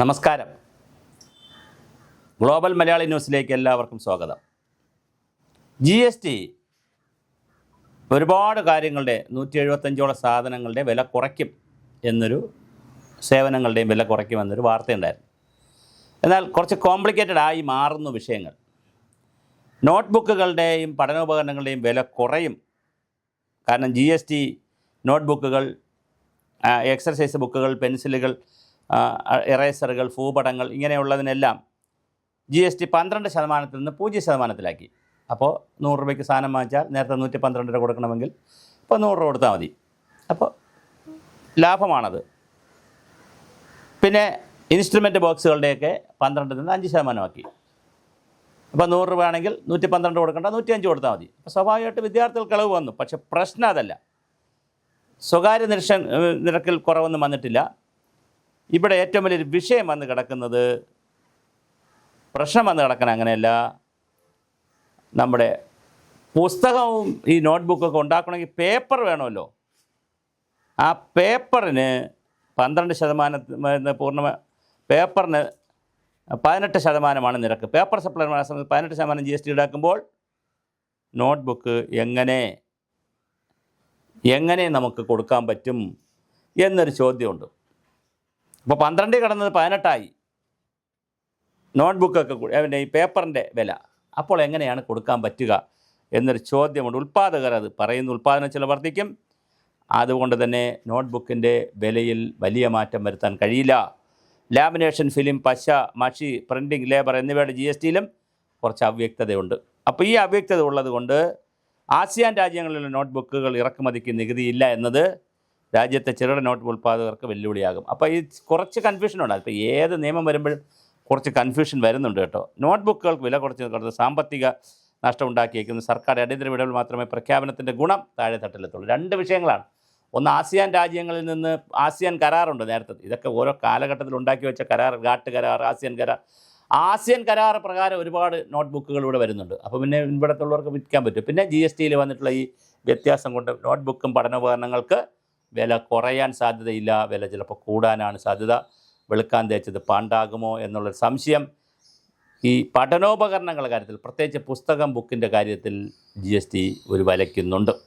നമസ്കാരം. ഗ്ലോബൽ മലയാളി ന്യൂസിലേക്ക് എല്ലാവർക്കും സ്വാഗതം. ജി എസ് ടി ഒരുപാട് കാര്യങ്ങളുടെ നൂറ്റി എഴുപത്തഞ്ചോളം സാധനങ്ങളുടെ വില കുറയ്ക്കും എന്നൊരു സേവനങ്ങളുടെയും വില കുറയ്ക്കും എന്നൊരു വാർത്തയുണ്ടായിരുന്നു. എന്നാൽ കുറച്ച് കോംപ്ലിക്കേറ്റഡ് ആയി മാറുന്നു വിഷയങ്ങൾ. നോട്ട്ബുക്കുകളുടെയും പഠനോപകരണങ്ങളുടെയും വില കുറയും. കാരണം ജി എസ് ടി നോട്ട്ബുക്കുകൾ എക്സർസൈസ് ബുക്കുകൾ പെൻസിലുകൾ എറേസറുകൾ ഭൂപടങ്ങൾ ഇങ്ങനെയുള്ളതിനെല്ലാം ജി എസ് ടി പന്ത്രണ്ട് ശതമാനത്തിൽ നിന്ന് പൂജ്യം ശതമാനത്തിലാക്കി. അപ്പോൾ നൂറ് രൂപയ്ക്ക് സാധനം വാങ്ങിച്ചാൽ നേരത്തെ നൂറ്റി പന്ത്രണ്ട് രൂപ കൊടുക്കണമെങ്കിൽ ഇപ്പോൾ നൂറ് രൂപ കൊടുത്താൽ മതി. അപ്പോൾ ലാഭമാണത്. പിന്നെ ഇൻസ്ട്രുമെന്റ് ബോക്സുകളുടെയൊക്കെ പന്ത്രണ്ടിൽ നിന്ന് അഞ്ച് ശതമാനമാക്കി. അപ്പോൾ നൂറ് രൂപ ആണെങ്കിൽ നൂറ്റി പന്ത്രണ്ട് കൊടുക്കേണ്ട നൂറ്റി അഞ്ച് കൊടുത്താൽ മതി. അപ്പോൾ സ്വാഭാവികമായിട്ട് വിദ്യാർത്ഥികൾക്ക് ഇളവ് വന്നു. പക്ഷേ പ്രശ്നം അതല്ല. സ്വകാര്യ നിരക്ഷ നിരക്കിൽ കുറവൊന്നും വന്നിട്ടില്ല. ഇവിടെ ഏറ്റവും വലിയൊരു വിഷയം വന്ന് കിടക്കുന്നത് പ്രശ്നം വന്ന് കിടക്കണം അങ്ങനെയല്ല. നമ്മുടെ പുസ്തകവും ഈ നോട്ട്ബുക്കൊക്കെ ഉണ്ടാക്കണമെങ്കിൽ പേപ്പർ വേണമല്ലോ. ആ പേപ്പറിന് പന്ത്രണ്ട് ശതമാനം പൂർണ പേപ്പറിന് പതിനെട്ട് ശതമാനമാണ് നിരക്ക്. പേപ്പർ സപ്ലൈ പതിനെട്ട് ശതമാനം ജി എസ് ടി ഈടാക്കുമ്പോൾ നോട്ട്ബുക്ക് എങ്ങനെ എങ്ങനെ നമുക്ക് കൊടുക്കാൻ പറ്റും എന്നൊരു ചോദ്യമുണ്ട്. അപ്പോൾ പന്ത്രണ്ടിൽ കടന്നത് പതിനെട്ടായി. നോട്ട്ബുക്കൊക്കെ ബുക്കൊക്കെ അതിന്റെ ഈ പേപ്പറിന്റെ വില. അപ്പോൾ എങ്ങനെയാണ് കൊടുക്കാൻ പറ്റുക എന്നൊരു ചോദ്യമുണ്ട്. ഉൽപ്പാദകർ അത് പറയുന്ന ഉൽപ്പാദന ചില വർദ്ധിക്കും. അതുകൊണ്ട് തന്നെ നോട്ട്ബുക്കിന്റെ വിലയിൽ വലിയ മാറ്റം വരുത്താൻ കഴിയില്ല. ലാമിനേഷൻ ഫിലിം പശ മഷി പ്രിന്റിംഗ് ലേബർ എന്നിവയുടെ ജി എസ് ടിയിലും കുറച്ച് അവ്യക്തതയുണ്ട്. അപ്പോൾ ഈ അവ്യക്തത ഉള്ളത് കൊണ്ട് ആസിയാൻ രാജ്യങ്ങളിലെ നോട്ട്ബുക്കുകൾ ഇറക്കുമതിക്ക് നികുതിയില്ല എന്നത് രാജ്യത്തെ ചെറുകിട നോട്ട് ഉൽപ്പാദകർക്ക് വെല്ലുവിളിയാകും. അപ്പോൾ ഈ കുറച്ച് കൺഫ്യൂഷൻ ഉണ്ട്. അപ്പോൾ ഏത് നിയമം വരുമ്പോഴും കുറച്ച് കൺഫ്യൂഷൻ വരുന്നുണ്ട് കേട്ടോ. നോട്ട്ബുക്കുകൾക്ക് വില കുറച്ച് കുറച്ച് സാമ്പത്തിക നഷ്ടം ഉണ്ടാക്കിയേക്കുന്നു. സർക്കാർ അടിയന്തര വിടവിൽ മാത്രമേ പ്രഖ്യാപനത്തിന്റെ ഗുണം താഴെ തട്ടിലെത്തുള്ളൂ. രണ്ട് വിഷയങ്ങളാണ്. ഒന്ന് ആസിയാൻ രാജ്യങ്ങളിൽ നിന്ന് ആസിയാൻ കരാറുണ്ട് നേരത്തെ. ഇതൊക്കെ ഓരോ കാലഘട്ടത്തിൽ ഉണ്ടാക്കി വെച്ച കരാർ ഘാട്ട് കരാർ ആസിയാൻ കരാർ. ആസിയൻ കരാർ പ്രകാരം ഒരുപാട് നോട്ട്ബുക്കുകൾ ഇവിടെ വരുന്നുണ്ട്. അപ്പോൾ പിന്നെ ഇവിടത്തുള്ളവർക്ക് വിൽക്കാൻ പറ്റും. പിന്നെ ജി എസ് ടിയിൽ വന്നിട്ടുള്ള ഈ വ്യത്യാസം കൊണ്ട് നോട്ട്ബുക്കും പഠനോപകരണങ്ങൾക്ക് വില കുറയാൻ സാധ്യതയില്ല വില ചിലപ്പോൾ കൂടാനാണ് സാധ്യത. വെളുക്കാൻ തേച്ചത് പാണ്ടാകുമോ എന്നുള്ളൊരു സംശയം. ഈ പഠനോപകരണങ്ങളുടെ കാര്യത്തിൽ പ്രത്യേകിച്ച് പുസ്തകം ബുക്കിന്റെ കാര്യത്തിൽ ജി ഒരു വലയ്ക്കുന്നുണ്ട്.